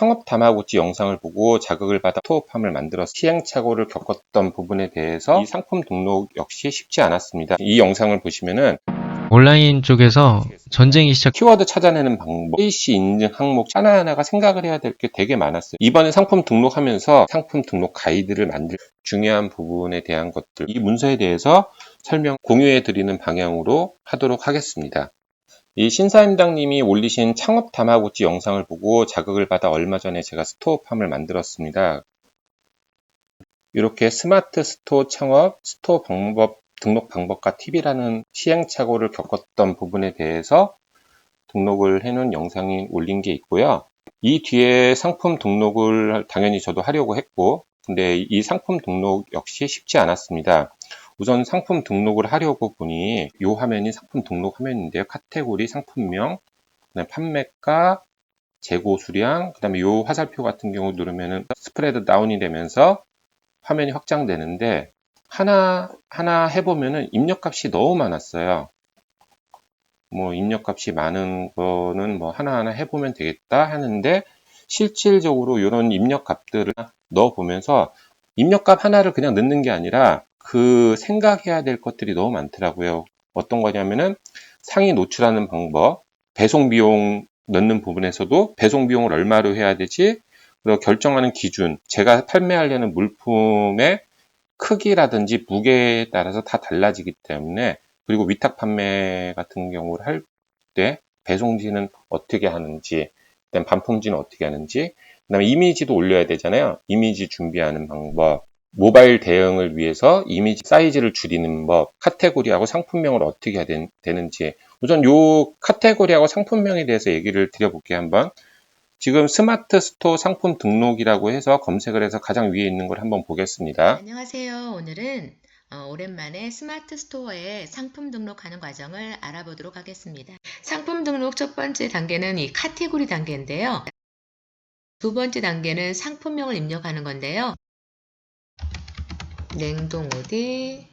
창업 다마고치 영상을 보고 자극을 받아 스토어팜을 만들어서 시행착오를 겪었던 부분에 대해서 이 상품 등록 역시 쉽지 않았습니다. 이 영상을 보시면은 온라인 쪽에서 전쟁이 시작 키워드 찾아내는 방법, KC 인증 항목 하나하나가 생각을 해야 될 게 되게 많았어요. 이번에 상품 등록하면서 상품 등록 가이드를 만들 중요한 부분에 대한 것들, 이 문서에 대해서 설명 공유해 드리는 방향으로 하도록 하겠습니다. 이 신사임당님이 올리신 창업 다마고치 영상을 보고 자극을 받아 얼마 전에 제가 스토어팜을 만들었습니다. 이렇게 스마트 스토어 창업, 스토어 방법, 등록 방법과 팁이라는 시행착오를 겪었던 부분에 대해서 등록을 해놓은 영상이 올린 게 있고요. 이 뒤에 상품 등록을 당연히 저도 하려고 했고, 근데 이 상품 등록 역시 쉽지 않았습니다. 우선 상품 등록을 하려고 보니 이 화면이 상품 등록 화면인데요. 카테고리, 상품명, 그다음에 판매가, 재고 수량, 그 다음에 이 화살표 같은 경우 누르면은 스프레드 다운이 되면서 화면이 확장되는데 하나 하나 해보면은 입력값이 너무 많았어요. 뭐 입력값이 많은 거는 뭐 하나하나 해보면 되겠다 하는데 실질적으로 이런 입력값들을 넣어 보면서 입력값 하나를 그냥 넣는 게 아니라 그 생각해야 될 것들이 너무 많더라고요. 어떤 거냐면은 상위 노출하는 방법, 배송 비용 넣는 부분에서도 배송 비용을 얼마로 해야 되지? 그리고 결정하는 기준, 제가 판매하려는 물품의 크기라든지 무게에 따라서 다 달라지기 때문에 그리고 위탁 판매 같은 경우를 할 때 배송지는 어떻게 하는지, 그다음 반품지는 어떻게 하는지, 그다음에 이미지도 올려야 되잖아요. 이미지 준비하는 방법, 모바일 대응을 위해서 이미지 사이즈를 줄이는 법, 카테고리하고 상품명을 어떻게 해야 된- 되는지 우선 요 카테고리하고 상품명에 대해서 얘기를 드려볼게요 한번. 지금 스마트 스토어 상품 등록이라고 해서 검색을 해서 가장 위에 있는 걸 한번 보겠습니다. 안녕하세요. 오늘은 어, 오랜만에 스마트 스토어에 상품 등록하는 과정을 알아보도록 하겠습니다. 상품 등록 첫 번째 단계는 이 카테고리 단계인데요. 두 번째 단계는 상품명을 입력하는 건데요. 냉동 오디,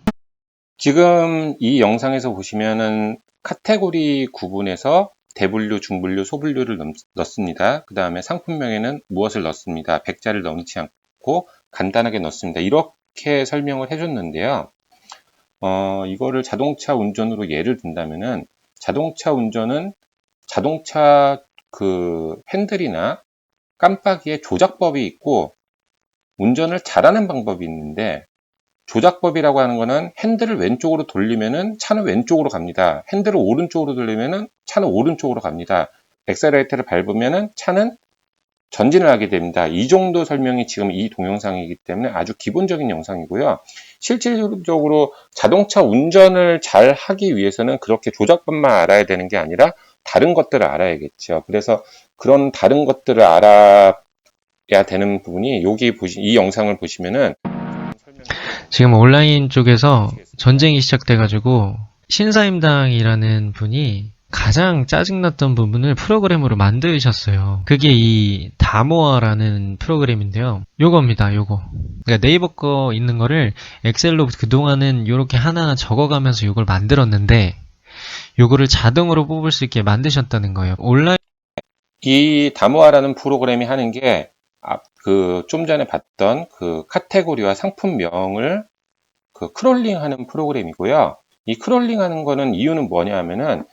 지금 이 영상에서 보시면은 카테고리 구분해서 대분류, 중분류, 소분류를 넣- 넣습니다. 그 다음에 상품명에는 무엇을 넣습니다. 백자를 넣지 않고 간단하게 넣습니다. 이렇게 설명을 해줬는데요. 어, 이거를 자동차 운전으로 예를 든다면은 자동차 운전은 자동차 그 핸들이나 깜빡이에 조작법이 있고 운전을 잘하는 방법이 있는데 조작법이라고 하는 거는 핸들을 왼쪽으로 돌리면은 차는 왼쪽으로 갑니다. 핸들을 오른쪽으로 돌리면은 차는 오른쪽으로 갑니다. 엑셀레이터를 밟으면은 차는 전진을 하게 됩니다. 이 정도 설명이 지금 이 동영상이기 때문에 아주 기본적인 영상이고요. 실질적으로 자동차 운전을 잘 하기 위해서는 그렇게 조작법만 알아야 되는 게 아니라 다른 것들을 알아야겠죠. 그래서 그런 다른 것들을 알아야 되는 부분이 여기 보시 이 영상을 보시면은 지금 온라인 쪽에서 전쟁이 시작돼가지고 신사임당이라는 분이 가장 짜증났던 부분을 프로그램으로 만드셨어요. 그게 이 다모아라는 프로그램인데요. 요겁니다, 요거. 그러니까 네이버 거 있는 거를 엑셀로 그동안은 요렇게 하나하나 적어가면서 요걸 만들었는데 요거를 자동으로 뽑을 수 있게 만드셨다는 거예요. 온라인 이 다모아라는 프로그램이 하는 게, 그, 좀 전에 봤던 그 카테고리와 상품명을 그 크롤링 하는 프로그램이고요. 이 크롤링 하는 거는 이유는 뭐냐 하면은,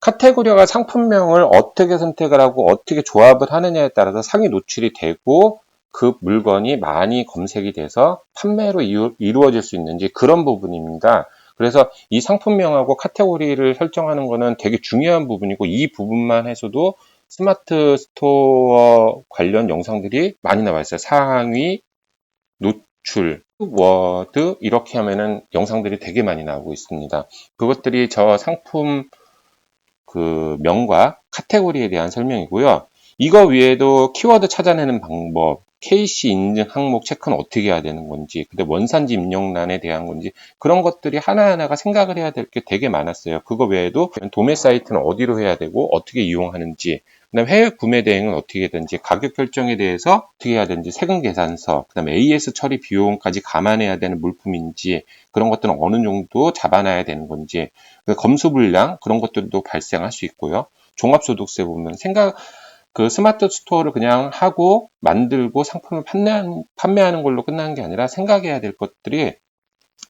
카테고리와 상품명을 어떻게 선택을 하고 어떻게 조합을 하느냐에 따라서 상위 노출이 되고 그 물건이 많이 검색이 돼서 판매로 이루, 이루어질 수 있는지 그런 부분입니다. 그래서 이 상품명하고 카테고리를 설정하는 거는 되게 중요한 부분이고 이 부분만 해서도 스마트 스토어 관련 영상들이 많이 나와 있어요. 상위, 노출, 워드 이렇게 하면은 영상들이 되게 많이 나오고 있습니다. 그것들이 저 상품 그 명과 카테고리에 대한 설명이고요. 이거 외에도 키워드 찾아내는 방법, KC 인증 항목 체크는 어떻게 해야 되는 건지, 근데 원산지 입력란에 대한 건지 그런 것들이 하나하나가 생각을 해야 될 게 되게 많았어요. 그거 외에도 도매 사이트는 어디로 해야 되고 어떻게 이용하는지, 그다음 해외 구매 대행은 어떻게 되는지, 가격 결정에 대해서 어떻게 해야 되는지, 세금 계산서, 그다음 AS 처리 비용까지 감안해야 되는 물품인지 그런 것들은 어느 정도 잡아놔야 되는 건지, 그 검수 불량 그런 것들도 발생할 수 있고요. 종합소득세 보면 생각 그 스마트 스토어를 그냥 하고 만들고 상품을 판매하는, 판매하는 걸로 끝나는 게 아니라 생각해야 될 것들이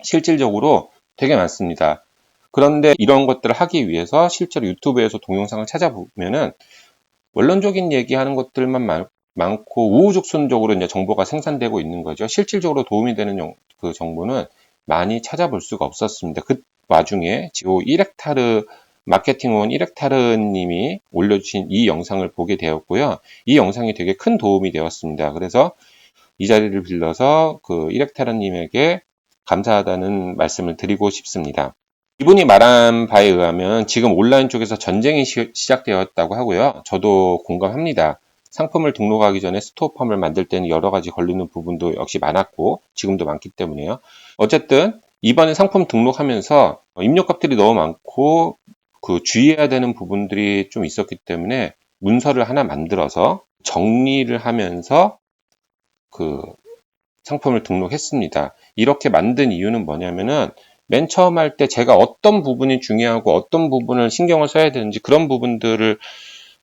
실질적으로 되게 많습니다. 그런데 이런 것들을 하기 위해서 실제로 유튜브에서 동영상을 찾아보면은 원론적인 얘기하는 것들만 많, 많고 우후죽순적으로 이제 정보가 생산되고 있는 거죠. 실질적으로 도움이 되는 영- 그 정보는 많이 찾아볼 수가 없었습니다. 그 와중에 지오 1렉타르 마케팅원 1렉타르 님이 올려주신 이 영상을 보게 되었고요. 이 영상이 되게 큰 도움이 되었습니다. 그래서 이 자리를 빌려서 그 1렉타르 님에게 감사하다는 말씀을 드리고 싶습니다. 이분이 말한 바에 의하면 지금 온라인 쪽에서 전쟁이 시, 시작되었다고 하고요. 저도 공감합니다. 상품을 등록하기 전에 스토어팜을 만들 때는 여러 가지 걸리는 부분도 역시 많았고 지금도 많기 때문에요. 어쨌든 이번에 상품 등록하면서 입력값들이 너무 많고 그 주의해야 되는 부분들이 좀 있었기 때문에 문서를 하나 만들어서 정리를 하면서 그 상품을 등록했습니다. 이렇게 만든 이유는 뭐냐면은 맨 처음 할 때 제가 어떤 부분이 중요하고 어떤 부분을 신경을 써야 되는지 그런 부분들을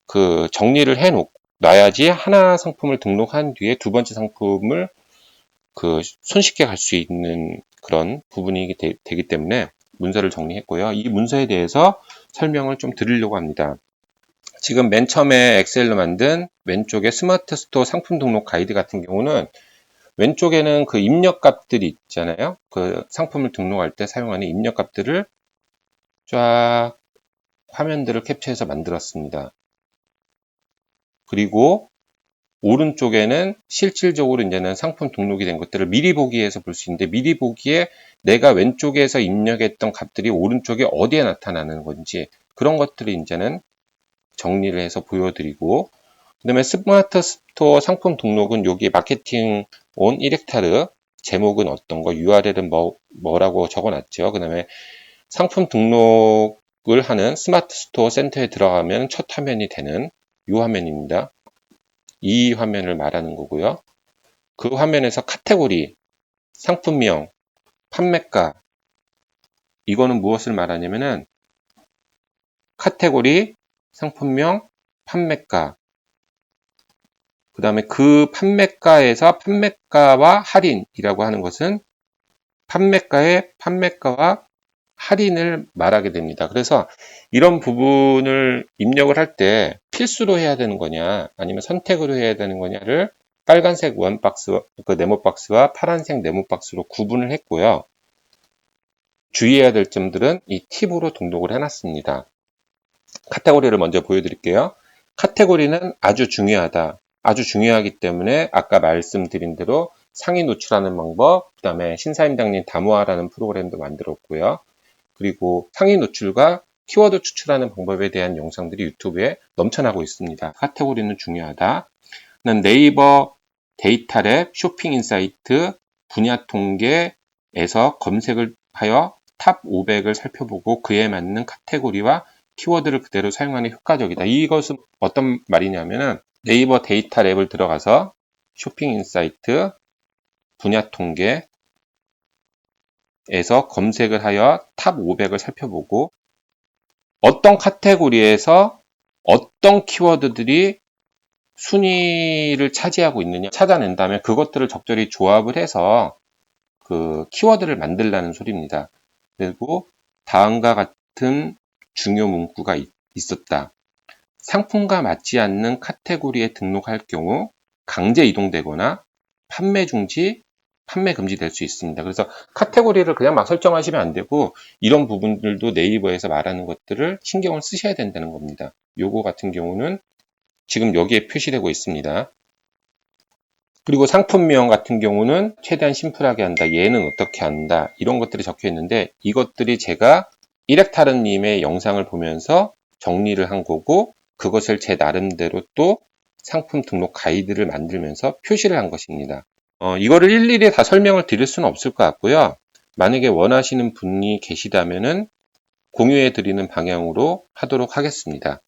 그 정리를 해 놓, 놔야지 하나 상품을 등록한 뒤에 두 번째 상품을 그 손쉽게 갈 수 있는 그런 부분이 되, 기 때문에 문서를 정리했고요. 이 문서에 대해서 설명을 좀 드리려고 합니다. 지금 맨 처음에 엑셀로 만든 왼쪽에 스마트 스토어 상품 등록 가이드 같은 경우는 왼쪽에는 그 입력값들이 있잖아요. 그 상품을 등록할 때 사용하는 입력값들을 쫙 화면들을 캡처해서 만들었습니다. 그리고 오른쪽에는 실질적으로 이제는 상품 등록이 된 것들을 미리 보기에서 볼 수 있는데 미리 보기에 내가 왼쪽에서 입력했던 값들이 오른쪽에 어디에 나타나는 건지 그런 것들을 이제는 정리를 해서 보여드리고 그 다음에 스마트 스토어 상품 등록은 여기 마케팅 온 1헥타르 제목은 어떤 거 URL은 뭐, 뭐라고 적어놨죠. 그 다음에 상품 등록을 하는 스마트 스토어 센터에 들어가면 첫 화면이 되는 이 화면입니다. 이 화면을 말하는 거고요. 그 화면에서 카테고리, 상품명, 판매가 이거는 무엇을 말하냐면은 카테고리, 상품명, 판매가 그 다음에 그 판매가에서 판매가와 할인이라고 하는 것은 판매가의 판매가와 할인을 말하게 됩니다. 그래서 이런 부분을 입력을 할 때 필수로 해야 되는 거냐 아니면 선택으로 해야 되는 거냐를 빨간색 원 박스, 그 네모 박스와 파란색 네모 박스로 구분을 했고요. 주의해야 될 점들은 이 팁으로 등록을 해놨습니다. 카테고리를 먼저 보여드릴게요. 카테고리는 아주 중요하다. 아주 중요하기 때문에 아까 말씀드린 대로 상위 노출하는 방법, 그 다음에 신사임당님 다모아라는 프로그램도 만들었고요. 그리고 상위 노출과 키워드 추출하는 방법에 대한 영상들이 유튜브에 넘쳐나고 있습니다. 카테고리는 중요하다. 네이버 데이터랩 쇼핑 인사이트 분야 통계에서 검색을 하여 탑 500을 살펴보고 그에 맞는 카테고리와 키워드를 그대로 사용하는 효과적이다. 이것은 어떤 말이냐면은 네이버 데이터 랩을 들어가서 쇼핑 인사이트 분야 통계에서 검색을 하여 탑 500을 살펴보고 어떤 카테고리에서 어떤 키워드들이 순위를 차지하고 있느냐 찾아낸다면 그것들을 적절히 조합을 해서 그 키워드를 만들라는 소리입니다. 그리고 다음과 같은 중요 문구가 있, 있었다. 상품과 맞지 않는 카테고리에 등록할 경우 강제 이동되거나 판매 중지, 판매 금지될 수 있습니다. 그래서 카테고리를 그냥 막 설정하시면 안 되고 이런 부분들도 네이버에서 말하는 것들을 신경을 쓰셔야 된다는 겁니다. 요거 같은 경우는 지금 여기에 표시되고 있습니다. 그리고 상품명 같은 경우는 최대한 심플하게 한다. 얘는 어떻게 한다. 이런 것들이 적혀 있는데 이것들이 제가 이렉타르님의 영상을 보면서 정리를 한 거고 그것을 제 나름대로 또 상품 등록 가이드를 만들면서 표시를 한 것입니다. 어, 이거를 일일이 다 설명을 드릴 수는 없을 것 같고요. 만약에 원하시는 분이 계시다면은 공유해 드리는 방향으로 하도록 하겠습니다.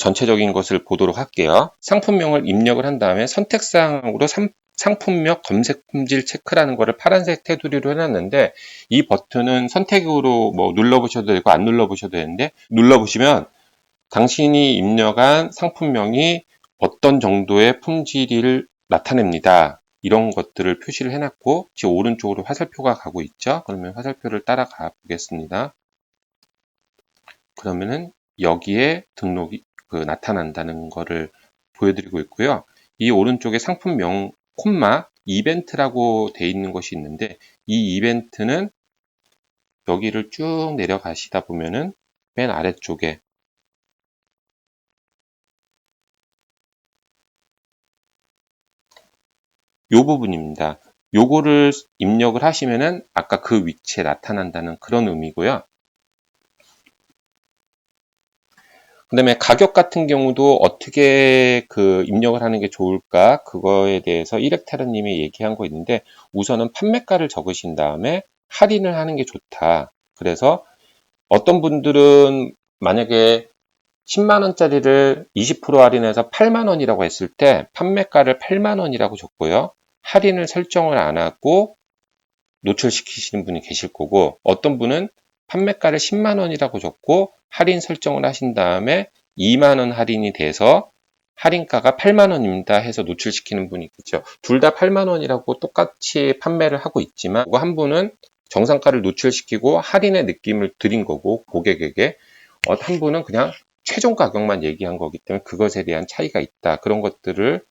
전체적인 것을 보도록 할게요. 상품명을 입력을 한 다음에 선택사항으로 상품명 검색 품질 체크라는 거를 파란색 테두리로 해놨는데 이 버튼은 선택으로 뭐 눌러보셔도 되고 안 눌러보셔도 되는데 눌러보시면 당신이 입력한 상품명이 어떤 정도의 품질을 나타냅니다. 이런 것들을 표시를 해놨고 지금 오른쪽으로 화살표가 가고 있죠. 그러면 화살표를 따라가 보겠습니다. 그러면은 여기에 등록이 그 나타난다는 거를 보여드리고 있고요. 이 오른쪽에 상품명 콤마 이벤트라고 돼 있는 것이 있는데 이 이벤트는 여기를 쭉 내려가시다 보면은 맨 아래쪽에 요 부분입니다. 요거를 입력을 하시면은 아까 그 위치에 나타난다는 그런 의미고요. 그 다음에 가격 같은 경우도 어떻게 그 입력을 하는 게 좋을까? 그거에 대해서 이렉타르님이 얘기한 거 있는데 우선은 판매가를 적으신 다음에 할인을 하는 게 좋다. 그래서 어떤 분들은 만약에 10만 원짜리를 20% 할인해서 8만 원이라고 했을 때 판매가를 8만 원이라고 줬고요. 할인을 설정을 안 하고 노출시키시는 분이 계실 거고 어떤 분은 판매가를 10만 원이라고 줬고 할인 설정을 하신 다음에 2만 원 할인이 돼서 할인가가 8만 원입니다 해서 노출시키는 분이 있겠죠. 둘 다 8만 원이라고 똑같이 판매를 하고 있지만 그거 한 분은 정상가를 노출시키고 할인의 느낌을 드린 거고 고객에게 어, 한 분은 그냥 최종 가격만 얘기한 거기 때문에 그것에 대한 차이가 있다. 그런 것들을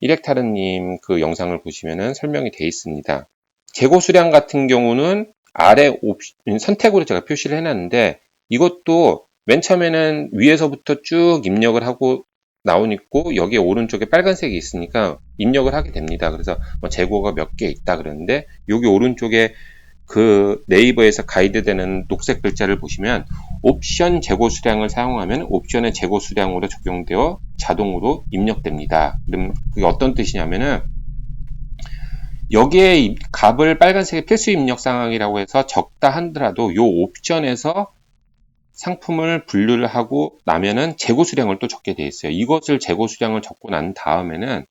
이렉타르님 그 영상을 보시면은 설명이 되어 있습니다. 재고 수량 같은 경우는 아래 옵- 선택으로 제가 표시를 해놨는데 이것도 맨 처음에는 위에서부터 쭉 입력을 하고 나오니까 여기에 오른쪽에 빨간색이 있으니까 입력을 하게 됩니다. 그래서 뭐 재고가 몇 개 있다 그러는데 여기 오른쪽에 그 네이버에서 가이드되는 녹색 글자를 보시면 옵션 재고 수량을 사용하면 옵션의 재고 수량으로 적용되어 자동으로 입력됩니다. 그럼 그게 어떤 뜻이냐면은 여기에 이 값을 빨간색의 필수 입력 상황이라고 해서 적다 하더라도 이 옵션에서 상품을 분류를 하고 나면은 재고 수량을 또 적게 돼 있어요. 이것을 재고 수량을 적고 난 다음에는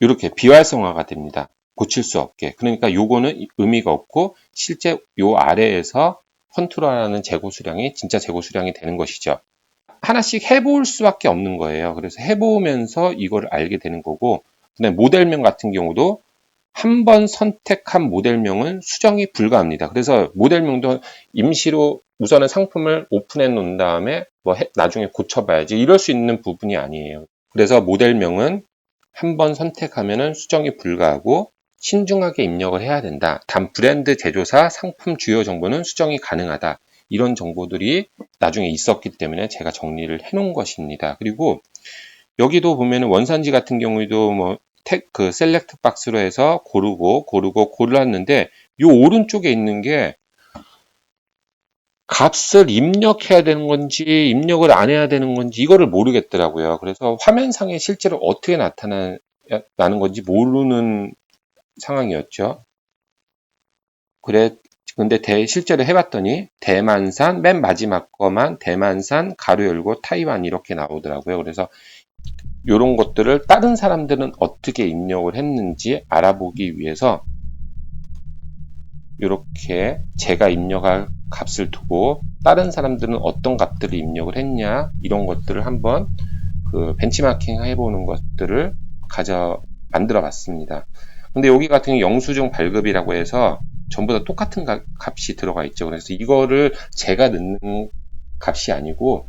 이렇게 비활성화가 됩니다. 고칠 수 없게. 그러니까 요거는 의미가 없고 실제 요 아래에서 컨트롤하는 재고 수량이 진짜 재고 수량이 되는 것이죠. 하나씩 해볼 수밖에 없는 거예요. 그래서 해보면서 이걸 알게 되는 거고, 그다음에 모델명 같은 경우도 한 번 선택한 모델명은 수정이 불가합니다. 그래서 모델명도 임시로 우선은 상품을 오픈해 놓은 다음에 뭐 해- 나중에 고쳐봐야지 이럴 수 있는 부분이 아니에요. 그래서 모델명은 한 번 선택하면은 수정이 불가하고 신중하게 입력을 해야 된다. 단 브랜드 제조사 상품 주요 정보는 수정이 가능하다. 이런 정보들이 나중에 있었기 때문에 제가 정리를 해 놓은 것입니다. 그리고 여기도 보면 원산지 같은 경우에도 뭐 택, 그 셀렉트 박스로 해서 고르고 고르고 골랐는데 이 오른쪽에 있는 게 값을 입력해야 되는 건지 입력을 안 해야 되는 건지 이거를 모르겠더라고요. 그래서 화면상에 실제로 어떻게 나타나는 건지 모르는 상황이었죠. 그래 근데 대, 실제로 해봤더니 대만산 맨 마지막 거만 대만산 가로 열고 타이완 이렇게 나오더라고요. 그래서 이런 것들을 다른 사람들은 어떻게 입력을 했는지 알아보기 위해서 이렇게 제가 입력할 값을 두고 다른 사람들은 어떤 값들을 입력을 했냐 이런 것들을 한번 그 벤치마킹 해보는 것들을 가져 만들어 봤습니다. 근데 여기 같은 경우 영수증 발급이라고 해서 전부 다 똑같은 가- 값이 들어가 있죠. 그래서 이거를 제가 넣는 값이 아니고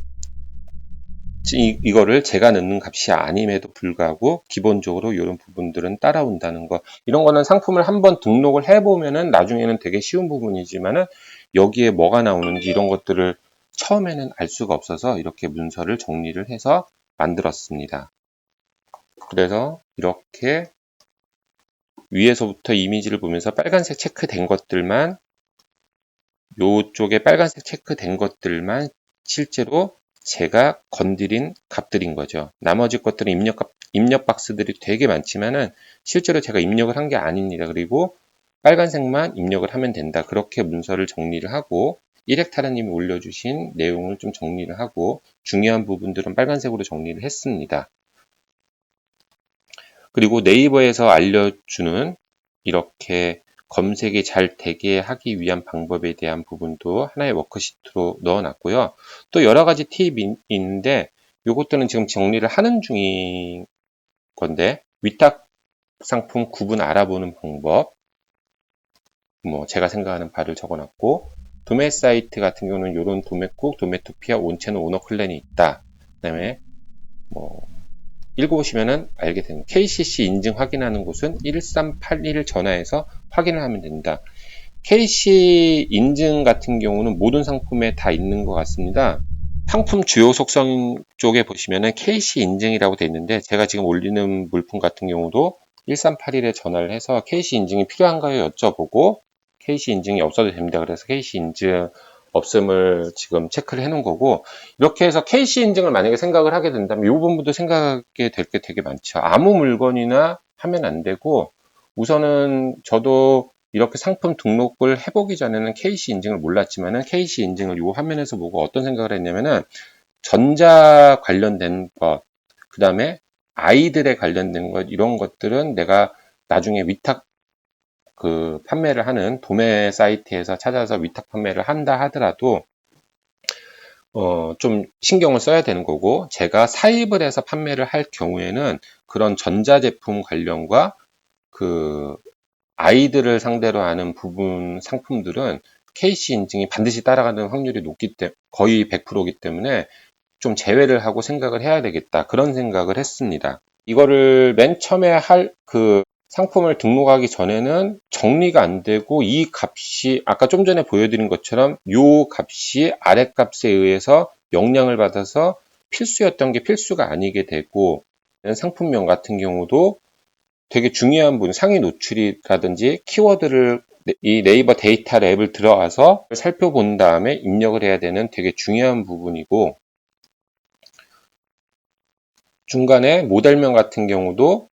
이, 이거를 제가 넣는 값이 아님에도 불구하고 기본적으로 이런 부분들은 따라온다는 거. 이런 거는 상품을 한번 등록을 해보면은 나중에는 되게 쉬운 부분이지만은 여기에 뭐가 나오는지 이런 것들을 처음에는 알 수가 없어서 이렇게 문서를 정리를 해서 만들었습니다. 그래서 이렇게 위에서부터 이미지를 보면서 빨간색 체크된 것들만 요쪽에 빨간색 체크된 것들만 실제로 제가 건드린 값들인 거죠. 나머지 것들은 입력 값, 입력 박스들이 되게 많지만은 실제로 제가 입력을 한 게 아닙니다. 그리고 빨간색만 입력을 하면 된다. 그렇게 문서를 정리를 하고 이렉타라님이 올려주신 내용을 좀 정리를 하고 중요한 부분들은 빨간색으로 정리를 했습니다. 그리고 네이버에서 알려주는 이렇게 검색이 잘 되게 하기 위한 방법에 대한 부분도 하나의 워크시트로 넣어놨고요. 또 여러 가지 팁이 있는데 이것들은 지금 정리를 하는 중인 건데 위탁 상품 구분 알아보는 방법 뭐 제가 생각하는 바를 적어놨고 도매 사이트 같은 경우는 이런 도매국, 도매투피아, 온체는 오너 클랜이 있다. 그 다음에 뭐 읽어보시면은 알게 됩니다. KCC 인증 확인하는 곳은 1381 전화해서 확인을 하면 된다. KC 인증 같은 경우는 모든 상품에 다 있는 것 같습니다. 상품 주요 속성 쪽에 보시면은 KC 인증이라고 되어 있는데 제가 지금 올리는 물품 같은 경우도 1381에 전화를 해서 KC 인증이 필요한가요 여쭤보고 KC 인증이 없어도 됩니다. 그래서 KC 인증 없음을 지금 체크를 해 놓은 거고 이렇게 해서 KC 인증을 만약에 생각을 하게 된다면 이 부분도 생각하게 될 게 되게 많죠. 아무 물건이나 하면 안 되고 우선은 저도 이렇게 상품 등록을 해보기 전에는 KC 인증을 몰랐지만은 KC 인증을 이 화면에서 보고 어떤 생각을 했냐면은 전자 관련된 것, 그 다음에 아이들에 관련된 것, 이런 것들은 내가 나중에 위탁 그 판매를 하는 도매 사이트에서 찾아서 위탁 판매를 한다 하더라도 어, 좀 신경을 써야 되는 거고, 제가 사입을 해서 판매를 할 경우에는 그런 전자제품 관련과 그 아이들을 상대로 하는 부분 상품들은 KC 인증이 반드시 따라가는 확률이 높기 때문에 거의 100%이기 때문에 좀 제외를 하고 생각을 해야 되겠다. 그런 생각을 했습니다. 이거를 맨 처음에 할 그 상품을 등록하기 전에는 정리가 안 되고 이 값이 아까 좀 전에 보여드린 것처럼 요 값이 아래 값에 의해서 영향을 받아서 필수였던 게 필수가 아니게 되고 상품명 같은 경우도 되게 중요한 부분 상위 노출이라든지 키워드를 이 네이버 데이터 랩을 들어가서 살펴본 다음에 입력을 해야 되는 되게 중요한 부분이고 중간에 모델명 같은 경우도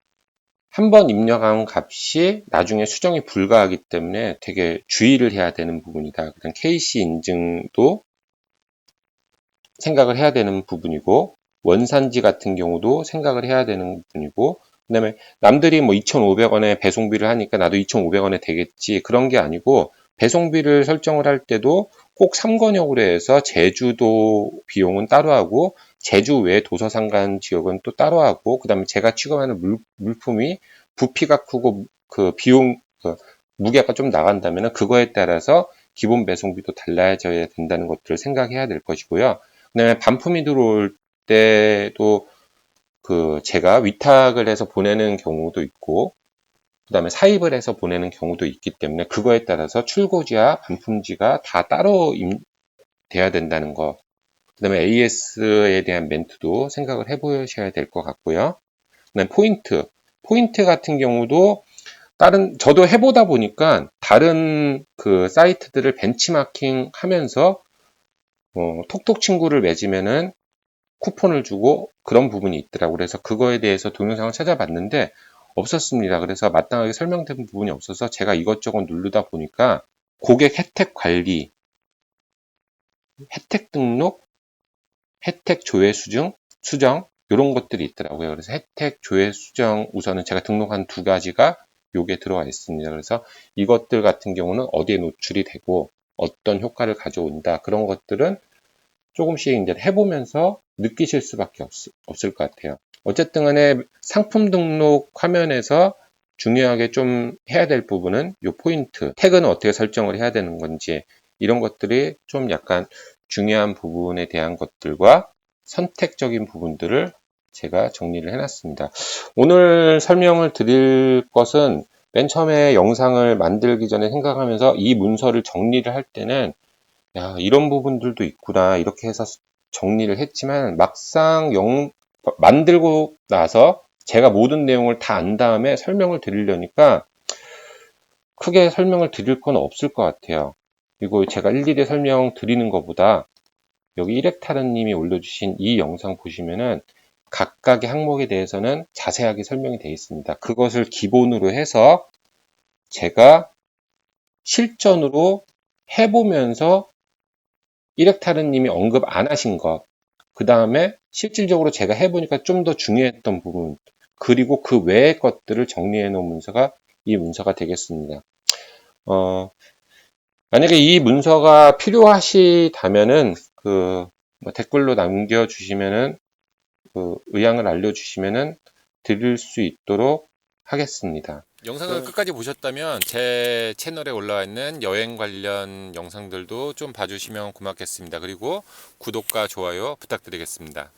한 번 입력한 값이 나중에 수정이 불가하기 때문에 되게 주의를 해야 되는 부분이다. 그다음 KC 인증도 생각을 해야 되는 부분이고 원산지 같은 경우도 생각을 해야 되는 부분이고 그다음에 남들이 뭐 2,500원에 배송비를 하니까 나도 2,500원에 되겠지 그런 게 아니고 배송비를 설정을 할 때도 꼭 3권역으로 해서 제주도 비용은 따로 하고 제주 외 도서상간 지역은 또 따로 하고 그다음에 제가 취급하는 물, 물품이 부피가 크고 그 비용 그 무게가 좀 나간다면 그거에 따라서 기본 배송비도 달라져야 된다는 것들을 생각해야 될 것이고요. 그다음에 반품이 들어올 때도 그 제가 위탁을 해서 보내는 경우도 있고 그 다음에 사입을 해서 보내는 경우도 있기 때문에 그거에 따라서 출고지와 반품지가 다 따로 임, 돼야 된다는 거. 그 다음에 AS에 대한 멘트도 생각을 해보셔야 될 것 같고요. 그다음에 포인트. 포인트 같은 경우도 다른 저도 해보다 보니까 다른 그 사이트들을 벤치마킹 하면서 어, 톡톡 친구를 맺으면은 쿠폰을 주고 그런 부분이 있더라고요. 그래서 그거에 대해서 동영상을 찾아봤는데 없었습니다. 그래서 마땅하게 설명된 부분이 없어서 제가 이것저것 누르다 보니까 고객 혜택 관리, 혜택 등록, 혜택 조회 수정, 수정 이런 것들이 있더라고요. 그래서 혜택 조회 수정 우선은 제가 등록한 두 가지가 요게 들어와 있습니다. 그래서 이것들 같은 경우는 어디에 노출이 되고 어떤 효과를 가져온다 그런 것들은 조금씩 이제 해보면서 느끼실 수밖에 없, 없을 것 같아요. 어쨌든 간에 상품 등록 화면에서 중요하게 좀 해야 될 부분은 이 포인트, 태그는 어떻게 설정을 해야 되는 건지 이런 것들이 좀 약간 중요한 부분에 대한 것들과 선택적인 부분들을 제가 정리를 해놨습니다. 오늘 설명을 드릴 것은 맨 처음에 영상을 만들기 전에 생각하면서 이 문서를 정리를 할 때는 야, 이런 부분들도 있구나 이렇게 해서 정리를 했지만 막상 영, 만들고 나서 제가 모든 내용을 다 안 다음에 설명을 드리려니까 크게 설명을 드릴 건 없을 것 같아요. 이거 제가 일일이 설명 드리는 것보다 여기 일렉타르님이 올려주신 이 영상 보시면은 각각의 항목에 대해서는 자세하게 설명이 되어 있습니다. 그것을 기본으로 해서 제가 실전으로 해보면서 일렉타르님이 언급 안 하신 것, 그 다음에 실질적으로 제가 해보니까 좀 더 중요했던 부분, 그리고 그 외의 것들을 정리해 놓은 문서가 이 문서가 되겠습니다. 어, 만약에 이 문서가 필요하시다면은 그 뭐 댓글로 남겨주시면은 그 의향을 알려주시면은 드릴 수 있도록 하겠습니다. 영상을 네. 끝까지 보셨다면 제 채널에 올라와 있는 여행 관련 영상들도 좀 봐주시면 고맙겠습니다. 그리고 구독과 좋아요 부탁드리겠습니다.